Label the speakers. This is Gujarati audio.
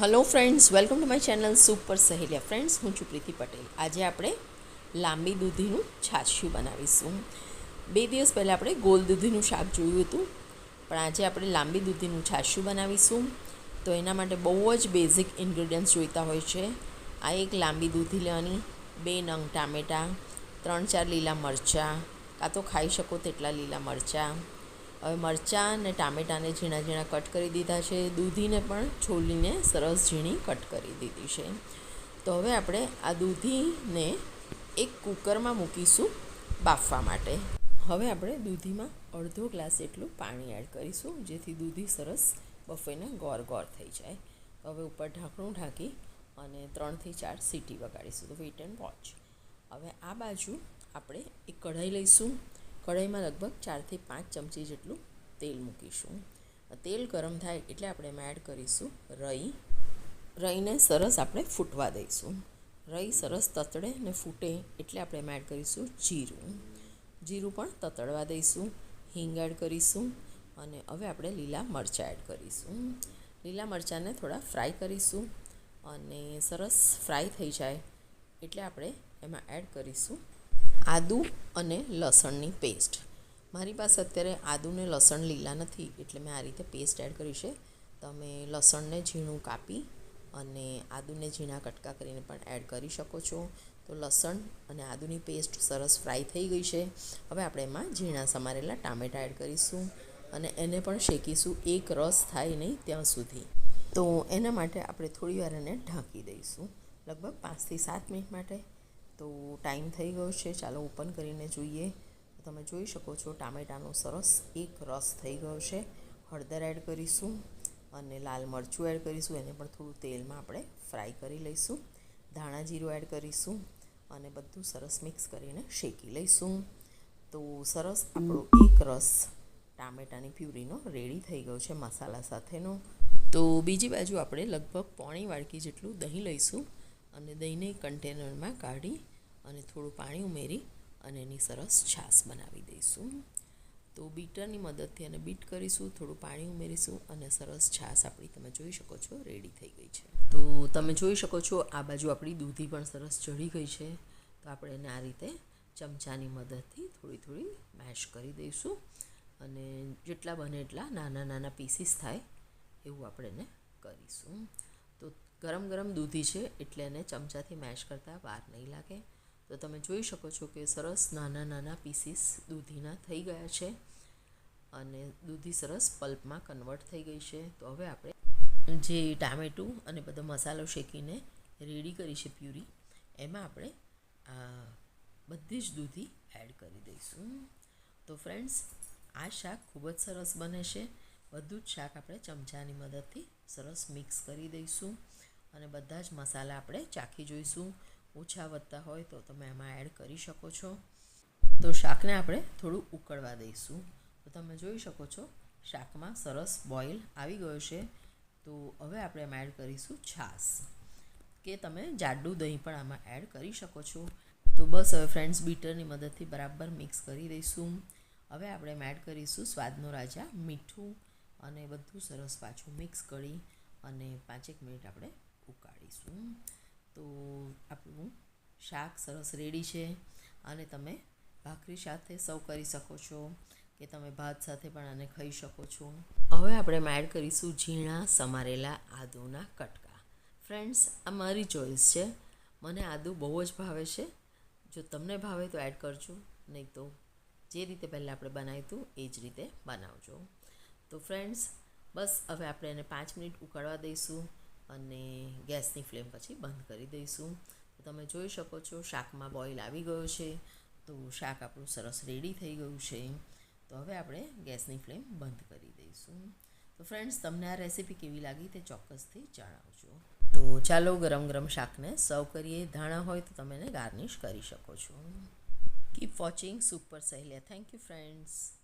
Speaker 1: Hello friends welcome to my channel super Saheliya friends હું છું પ્રીતિ પટેલ. આજે આપણે લાંબી દૂધીનું છાશિયું બનાવીશું. બે દિવસ પહેલાં આપણે ગોલ દૂધીનું શાક જોયું હતું, પણ આજે આપણે લાંબી દૂધીનું છાશિયું બનાવીશું. તો એના માટે બહુ જ બેઝિક ઇન્ગ્રીડિયન્ટ્સ જોઈતા હોય છે. આ એક લાંબી દૂધી લેવાની, બે નંગ ટામેટાં, ત્રણ ચાર લીલા મરચાં, કાં તો ખાઈ શકો તેટલા લીલા મરચાં હવે મરચાં અને ટામેટાને ઝીણા ઝીણા કટ કરી દીધા છે. દૂધીને પણ છોલીને સરસ ઝીણી કટ કરી દીધી છે. તો હવે આપણે આ દૂધીને એક કુકરમાં મૂકીશું બાફવા માટે. હવે આપણે દૂધીમાં અડધો ગ્લાસ એટલું પાણી એડ કરીશું, જેથી દૂધી સરસ બફેને ગોર ગોર થઈ જાય. હવે ઉપર ઢાંકણું ઢાંકી અને ત્રણથી ચાર સીટી વગાડીશું. તો વેઇટ એન્ડ વોચ હવે આ બાજુ આપણે એક કઢાઈ લઈશું. કઢાઈમાં લગભગ ચારથી પાંચ ચમચી જેટલું તેલ મૂકીશું. તેલ ગરમ થાય એટલે આપણે એમાં એડ કરીશું રઈ. રઈને સરસ આપણે ફૂટવા દઈશું. રઈ સરસ તતડે ને ફૂટે એટલે આપણે એમાં એડ કરીશું જીરું. જીરું પણ તતડવા દઈશું, હિંગ એડ કરીશું અને હવે આપણે લીલા મરચાં એડ કરીશું. લીલા મરચાંને થોડા ફ્રાય કરીશું અને સરસ ફ્રાય થઈ જાય એટલે આપણે એમાં એડ કરીશું આદુ અને લસણની પેસ્ટ મારી પાસે અત્યારે આદુને લસણ લીલા નથી, એટલે મેં આ રીતે પેસ્ટ એડ કરી છે. તમે લસણને ઝીણું કાપી અને આદુને ઝીણા કટકા કરીને પણ એડ કરી શકો છો. તો લસણ અને આદુની પેસ્ટ સરસ ફ્રાય થઈ ગઈ છે. હવે આપણે એમાં ઝીણા સમારેલા ટામેટાં એડ કરીશું અને એને પણ શેકીશું. એક રસ થાય નહીં ત્યાં સુધી. તો એના માટે આપણે થોડી વાર એને ઢાંકી દઈશું. લગભગ પાંચથી સાત મિનિટ માટે. તો ટાઈમ થઈ ગયો છે. ચાલો ઓપન કરીને જોઈએ. તમે જોઈ શકો છો, ટામેટાનો સરસ એક રસ થઈ ગયો છે. હળદર એડ કરીશું અને લાલ મરચું એડ કરીશું. એને પણ થોડું તેલમાં આપણે ફ્રાય કરી લઈશું. ધાણા જીરું એડ કરીશું અને બધું સરસ મિક્સ કરીને શેકી લઈશું. તો સરસ આપણો એક રસ ટામેટાની પ્યુરીનો રેડી થઈ ગયો છે મસાલા સાથેનો. તો બીજી બાજુ આપણે લગભગ પોણી વાડકી જેટલું દહીં લઈશું અને દહીંને કન્ટેનરમાં કાઢી અને થોડું પાણી ઉમેરી અને એની સરસ છાશ બનાવી દઈશું. તો બીટરની મદદથી એને બીટ કરીશું, થોડું પાણી ઉમેરીશું અને સરસ છાશ આપણી તમે જોઈ શકો છો રેડી થઈ ગઈ છે. તો તમે જોઈ શકો છો આ બાજુ આપણી દૂધી પણ સરસ ચડી ગઈ છે. તો આપણે એને આ રીતે ચમચાની મદદથી થોડી થોડી મેશ કરી દઈશું. અને જેટલા બને એટલા નાના નાના પીસીસ થાય એવું આપણે એને કરીશું. તો ગરમ ગરમ દૂધી છે એટલે એને ચમચાથી મેશ કરતાં વાર નહીં લાગે. તો તમે જોઈ શકો છો કે સરસ નાના નાના પીસીસ દૂધીના થઈ ગયા છે અને દૂધી સરસ પલ્પમાં કન્વર્ટ થઈ ગઈ છે. તો હવે આપણે જે ટામેટું અને બધો મસાલો શેકીને રેડી કરી છે પ્યુરી, એમાં આપણે બધી જ દૂધી એડ કરી દઈશું. તો ફ્રેન્ડ્સ, આ શાક ખૂબ જ સરસ બને છે. બધું જ શાક આપણે ચમચાની મદદથી સરસ મિક્સ કરી દઈશું અને બધા જ મસાલા આપણે ચાખી જોઈશું. ઓછા વધતા હોય તો તમે એમાં એડ કરી શકો છો. તો શાકને આપણે થોડું ઉકળવા દઈશું. તો તમે જોઈ શકો છો, શાકમાં સરસ બોઇલ આવી ગયો છે. તો હવે આપણે એમાં એડ કરીશું છાશ. કે તમે જાડું દહીં પણ આમાં એડ કરી શકો છો. તો બસ હવે ફ્રેન્ડ્સ બીટરની મદદથી બરાબર મિક્સ કરી દઈશું. હવે આપણે એમાં એડ કરીશું સ્વાદનો રાજા મીઠું અને બધું સરસ પાછું મિક્સ કરી અને પાંચેક મિનિટ આપણે ઉકાળીશું. શાક સરસ રેડી છે અને તમે ભાખરી સાથે સર્વ કરી શકો છો કે તમે ભાત સાથે પણ આને ખાઈ શકો છો. હવે આપણે એડ કરીશું ઝીણા સમારેલા આદુના કટકા. ફ્રેન્ડ્સ, આ મારી ચોઈસ છે. મને આદુ બહુ જ ભાવે છે. જો તમને ભાવે તો એડ કરજો. નહીં તો જે રીતે પહેલાં આપણે બનાવ્યું હતું, એ જ રીતે બનાવજો. તો ફ્રેન્ડ્સ, બસ હવે આપણે એને પાંચ મિનિટ ઉકાળવા દઈશું અને ગેસની ફ્લેમ પછી બંધ કરી દઈશું. તો તમે જોઈ શકો છો, શાકમાં બોઇલ આવી ગયો છે, તો શાક આપણું સરસ રેડી થઈ ગયું છે. તો હવે આપણે ગેસની ફ્લેમ બંધ કરી દઈશું. તો ફ્રેન્ડ્સ તમને આ રેસીપી કેવી લાગી તે ચોક્કસથી જણાવજો. તો ચાલો ગરમ ગરમ શાકને સર્વ કરીએ. ધાણા હોય તો તમે એને ગાર્નિશ કરી શકો છો. Keep watching super Saheliya thank you friends